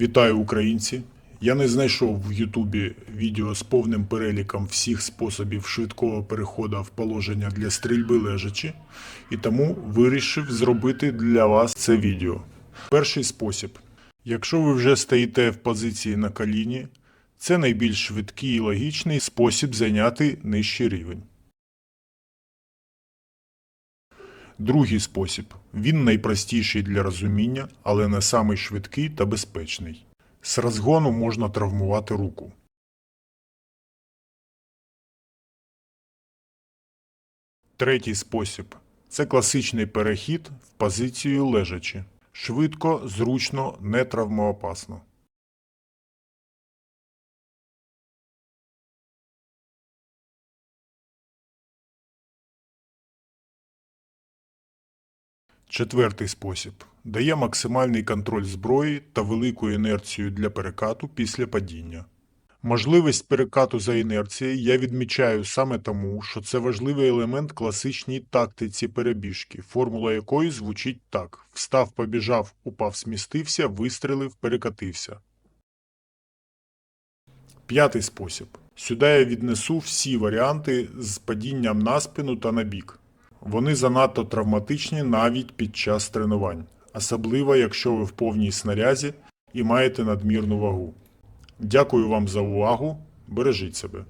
Вітаю українці! Я не знайшов в Ютубі відео з повним переліком всіх способів швидкого переходу в положення для стрільби лежачи, і тому вирішив зробити для вас це відео. Перший спосіб. Якщо ви вже стоїте в позиції на коліні, це найбільш швидкий і логічний спосіб зайняти нижчий рівень. Другий спосіб. Він найпростіший для розуміння, але не самий швидкий та безпечний. З розгону можна травмувати руку. Третій спосіб. Це класичний перехід в позицію лежачи. Швидко, зручно, не травмоопасно. Четвертий спосіб дає максимальний контроль зброї та велику інерцію для перекату після падіння. Можливість перекату за інерцією я відмічаю саме тому, що це важливий елемент класичній тактиці перебіжки, формула якої звучить так: встав, побіжав, упав, смістився, вистрелив, перекатився. П'ятий спосіб. Сюди я віднесу всі варіанти з падінням на спину та на бік. Вони занадто травматичні навіть під час тренувань, особливо якщо ви в повній снарязі і маєте надмірну вагу. Дякую вам за увагу. Бережіть себе.